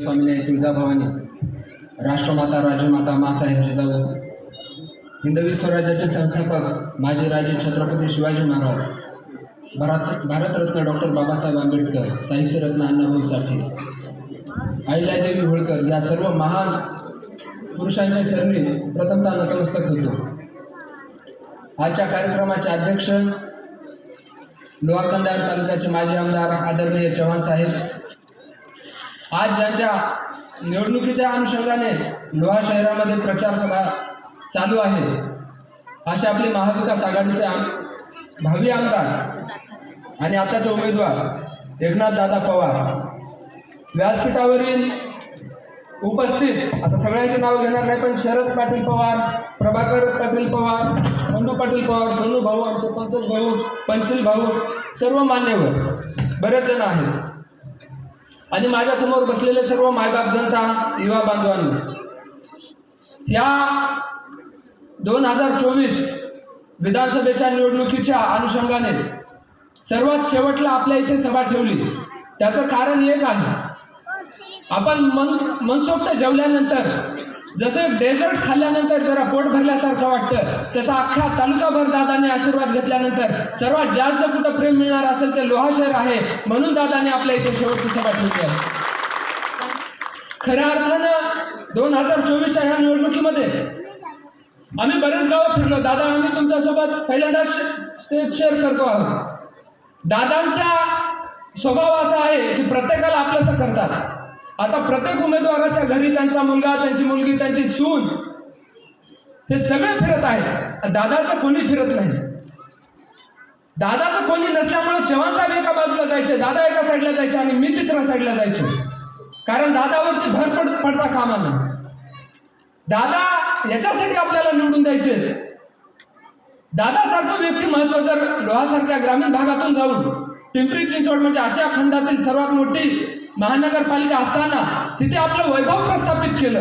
स्वामीने तुळजाभवानी राष्ट्रमाता राजमाता मासाहेब जिजाऊ हिंदवी स्वराज्याचे संस्थापक माजी राजे छत्रपती शिवाजी महाराज भारत भारतरत्न डॉक्टर बाबासाहेब आंबेडकर साहित्यरत्न अण्णाभाऊ साठे अहिल्यादेवी होळकर या सर्व महान पुरुषांच्या चरणी प्रथमतः नतमस्तक होतो. आजच्या कार्यक्रमाचे अध्यक्ष लोहाकंदार तालुक्याचे माजी आमदार आदरणीय चव्हाण साहेब आज ज्यांच्या निवडणुकीच्या अनुषंगाने लोहा शहरामध्ये प्रचार सभा चालू आहे असे आपले महाविकास आघाडीचे आम भावी आमदार आणि आताचे उमेदवार एकनाथ दादा पवार व्यासपीठावरील उपस्थित आता सगळ्यांचे नाव घेणार नाही पण शरद पाटील पवार प्रभाकर पाटील पवार मंडू पाटील पवार सोनू भाऊ आमचे पंकज भाऊ पंशील भाऊ सर्व मान्यवर बरेच जण आहेत. आणि माझ्यासमोर बसलेले सर्व मायबाप जनता युवा बांधवांनी या दोन हजार चोवीस विधानसभेच्या निवडणुकीच्या अनुषंगाने सर्वात शेवटला आपल्या इथे सभा ठेवली. त्याचं कारण एक आहे. आपण मन मनसोक्त जेवल्यानंतर जसं डेझर्ट खाल्ल्यानंतर जरा पोट भरल्यासारखं वाटतं तसं अख्ख्या तालुकाभर दादाने आशीर्वाद घेतल्यानंतर सर्वात जास्त कुठं प्रेम मिळणार असेल ते लोहा शहर आहे म्हणून दादाने आपल्या इथे शेवटची सभा ठेवली आहे. खऱ्या अर्थानं दोन हजार चोवीसच्या ह्या निवडणुकीमध्ये आम्ही बरेच गावं फिरलो. दादा आम्ही तुमच्यासोबत पहिल्यांदा स्टेज शेअर करतो आहोत. दादांचा स्वभाव असा आहे की प्रत्येकाला आपलंसं करतात. आता प्रत्येक उमेदवाराच्या घरी त्यांचा मुलगा त्यांची मुलगी त्यांची सून हे सगळे फिरत आहेत. दादाचं कोणी फिरत नाही? दादाचं कोणी नसल्यामुळे चव्हाण साहेब एका बाजूला जायचे दादा एका साईडला जायचे आणि मी तिसऱ्या साईडला जायचो. कारण दादावरती भर पड पडता कामा दादा याच्यासाठी आपल्याला निवडून द्यायचे. दादासारखं व्यक्तिमत्व जर लोहासारख्या ग्रामीण भागातून जाऊन पिंपरी चिंचवड म्हणजे आशिया खंडातील सर्वात मोठी महानगरपालिका असताना तिथे आपलं वैभव प्रस्थापित केलं.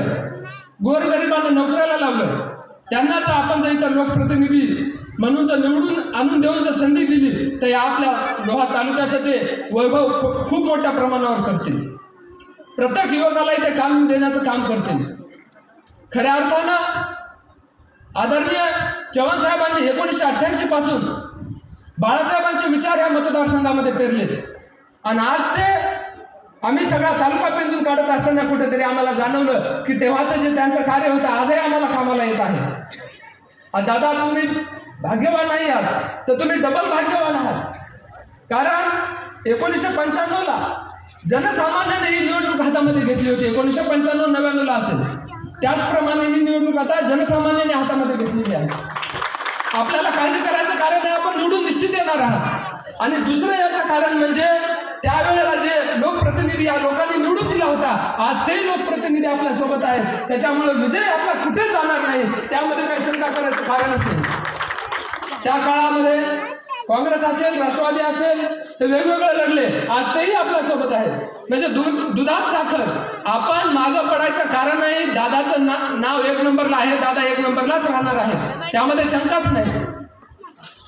गोरगरिबांना नोकऱ्याला लावलं. त्यांना जर आपण जर इथं लोकप्रतिनिधी म्हणून जर निवडून आणून देऊन जर संधी दिली तर या आपल्या लोहा तालुक्याचं ते वैभव खूप मोठ्या प्रमाणावर करतील. प्रत्येक युवकाला इथे काम देण्याचं काम करतील. खऱ्या अर्थानं आदरणीय चव्हाण साहेबांनी एकोणीसशे अठ्ठ्याऐंशी पासून बाळासाहेबांचे विचार या मतदारसंघामध्ये पेरले. आणि आज ते आम्ही सगळा तालुका पेन्शन काढत असताना कुठेतरी आम्हाला जाणवलं की तेव्हाचं जे त्यांचं कार्य होतं आजही आम्हाला कामाला येत आहे. दादा तुम्ही भाग्यवान नाही आहात तर तुम्ही डबल भाग्यवान आहात. कारण एकोणीसशे पंच्याण्णवला जनसामान्याने ही निवडणूक हातामध्ये घेतली होती. एकोणीसशे पंच्याण्णव नव्याण्णवला असेल. त्याचप्रमाणे ही निवडणूक आता जनसामान्याने हातामध्ये घेतलेली आहे. आपल्याला काळजी करायचं कारण आहे आपण निवडून निश्चित येणार आहात. आणि दुसरं याचं कारण म्हणजे त्यावेळेला जे लोकप्रतिनिधी या लोकांनी निवडून दिला होता आज तेही लोकप्रतिनिधी आपल्यासोबत आहेत. त्याच्यामुळे विजय आपला कुठे जाणार नाही त्यामध्ये काही शंका करायचं कारणच नाही त्या काळामध्ये काँग्रेस असेल राष्ट्रवादी असेल ते वेगवेगळे लढले. आज तेही आपल्यासोबत आहेत. म्हणजे दूध दुधात साखर. आपण मागं पडायचं कारण नाही दादाचं ना नाव एक नंबरला आहे दादा एक नंबरलाच राहणार आहे. त्यामध्ये शंकाच नाही.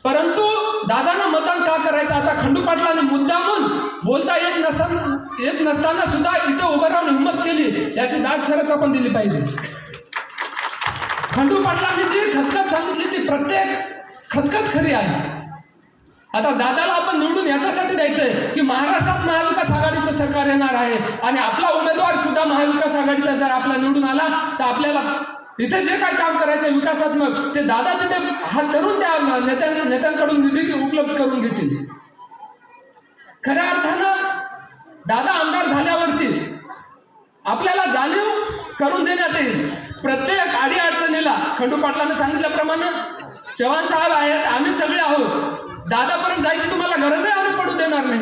परंतु दादांना मतदान का करायचं? आता खंडू पाटलाने मुद्दामून बोलता येत नसताना येत नसताना सुद्धा इथं उभं राहून हिंमत केली. याची दाद खरंच आपण दिली पाहिजे. खंडू पाटलांनी जी खतखत सांगितली ती प्रत्येक खतखत खरी आहे. आता दादाला आपण निवडून याच्यासाठी द्यायचंय की महाराष्ट्रात महाविकास आघाडीचं सरकार येणार आहे आणि आपला उमेदवार सुद्धा महाविकास आघाडीचा जर आपला निवडून आला तर आपल्याला इथे जे काय काम करायचं विकासात्मक ते दादा तिथे हात धरून त्या नेत्या नेत्यांकडून निधी उपलब्ध करून घेतील. खऱ्या अर्थानं दादा आमदार झाल्यावरती आपल्याला जाणीव करून देण्यात येईल. प्रत्येक आडी अडचणीला खंडू पाटलानं सांगितल्याप्रमाणे चव्हाण साहेब आहेत आम्ही सगळे आहोत. दादापर्यंत जायची तुम्हाला गरजही आम्ही पडू देणार नाही.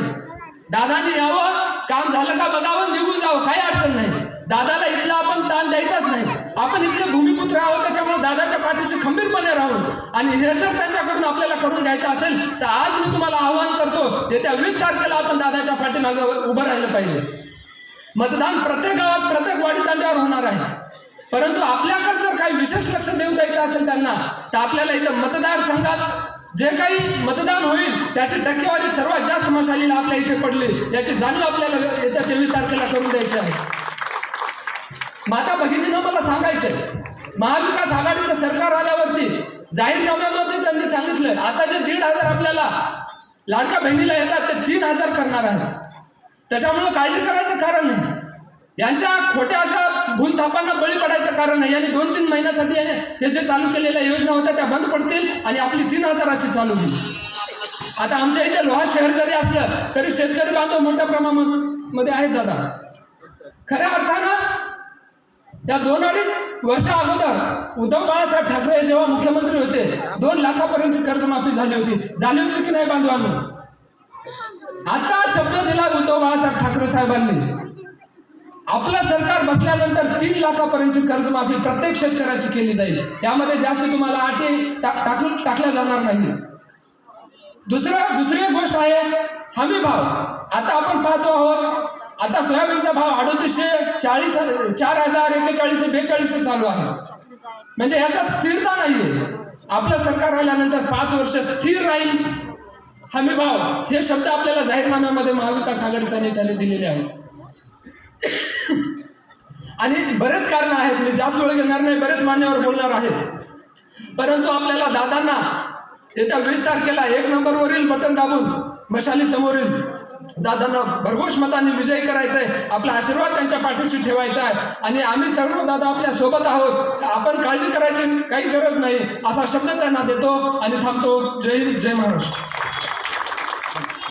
दादानी यावं काम झालं का बघावं निघून जावं काही अडचण नाही. दादाला इथला आपण ताण द्यायचाच नाही. आपण इथले भूमिपुत्र आहोत त्याच्यामुळे दादाच्या पाठीशी खंबीरपणे राहून आणि हे जर त्यांच्याकडून आपल्याला करून घ्यायचं असेल तर आज मी तुम्हाला आवाहन करतो येत्या वीस तारखेला आपण दादाच्या पाठीमागे उभं राहिलं पाहिजे. मतदान प्रत्येक गावात प्रत्येक वाडी तांड्यावर होणार आहे. परंतु आपल्याकडे जर काही विशेष लक्ष देऊ द्यायचं असेल त्यांना तर आपल्याला इथं मतदारसंघात जे काही मतदान होईल त्याची टक्केवारी सर्वात जास्त मशालीला आपल्या इथे पडली याची जाणीव आपल्याला येत्या तेवीस तारखेला करून द्यायची आहे. माता भगिनीनं मला सांगायचंय. महाविकास आघाडीचं सरकार आल्यावरती जाहीरनाम्यामध्ये त्यांनी सांगितलं आता जे दीड हजार आपल्याला लाडका बहिणीला येतात ते तीन हजार करणार आहेत. त्याच्यामुळे काळजी करायचं कारण नाही. यांच्या खोट्या अशा भूलथापांना बळी पडायचं कारण नाही. यांनी दोन तीन महिन्यासाठी याने हे जे चालू केलेल्या योजना होत्या त्या बंद पडतील आणि आपली तीन हजाराची चालू होईल. आता आमच्या इथे लोहा शहर जरी असलं तरी शेतकरी बांधव मोठ्या प्रमाणामध्ये आहेत दादा. खऱ्या अर्थानं या दोन अडीच वर्षा अगोदर उद्धव बाळासाहेब ठाकरे जेव्हा मुख्यमंत्री होते दोन लाखापर्यंतची कर्जमाफी झाली होती. झाली होती की नाही बांधवांनी? आता शब्द दिला उद्धव बाळासाहेब ठाकरे साहेबांनी. आपलं सरकार बसल्यानंतर तीन लाखापर्यंतची कर्जमाफी प्रत्येक शेतकऱ्याची केली जाईल. यामध्ये जास्त तुम्हाला अटी टाकून टाकल्या जाणार नाही. दुसरं दुसरी गोष्ट आहे हमी भाव. आता आपण पाहतो आहोत आता सोयाबीनचा भाव अडोतीसशे चाळीस चार हजार एकेचाळीसशे बेचाळीसशे चालू आहे. म्हणजे याच्यात स्थिरता नाहीये. आपलं सरकार आल्यानंतर पाच वर्ष स्थिर राहील. हमी भाव. हे शब्द आपल्याला जाहीरनाम्यामध्ये महाविकास आघाडीच्या नेत्याने दिलेले आहेत. आणि बरेच कारण आहेत. मी जास्त वेळ घेणार नाही. बरेच मान्यवर बोलणार आहेत. परंतु आपल्याला दादांना येत्या वीस तारखेला एक नंबरवरील बटन दाबून मशाली समोरील दादांना भरघोष मताने विजयी करायचा आहे आपला आशीर्वाद त्यांच्या पाठीशी ठेवायचा आहे. आणि आम्ही सर्व दादा आपल्यासोबत आहोत. आपण काळजी करायची काही गरज नाही. असा शब्द त्यांना देतो आणि थांबतो. जय हिंद जय महाराष्ट्र.